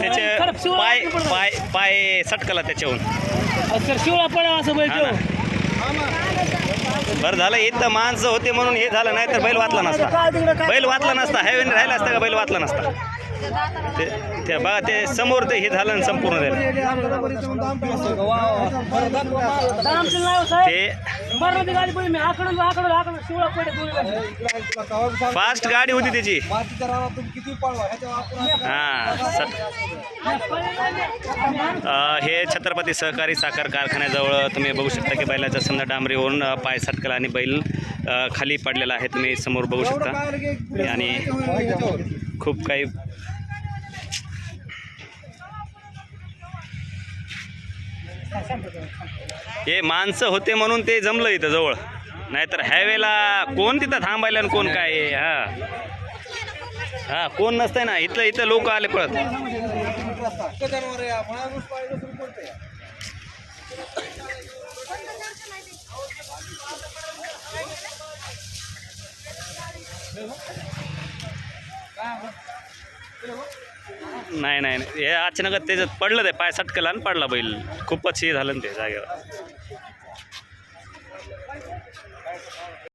त्याचे पाय पाय पाय सटकला त्याच्याहून शिवळा पडा असं बैल हा ना. बरं झालं इथं माणसं होते म्हणून हे झालं नाही तर बैल वाचला नसता. बैल वाचला नसता हायवेने राहिला असता का बैल वाचला नसता? ते ते बघा ते समोर ते हे झालं संपूर्ण झालं. ते फास्ट गाडी होती त्याची. हां हे छत्रपती सहकारी साखर कारखान्याजवळ तुम्ही बघू शकता की बैलाचा समजा डांबरीवरून पाय सटकला आणि बैल खाली पडलेला आहे. तुम्ही समोर बघू शकता. आणि खूप काही हे माणसं होते म्हणून ते जमलं इथं जवळ. नाहीतर हायवेला कोण तिथं थांबायला आणि कोण काय हा. हा कोण नसतंय ना. इथलं इथं लोक आले पळत नाही नाही नाही. हे अचानक त्याच्यात पडलं ते पाय सटकला आणि पडला बैल खूपच हे झालं ना ते जागेवर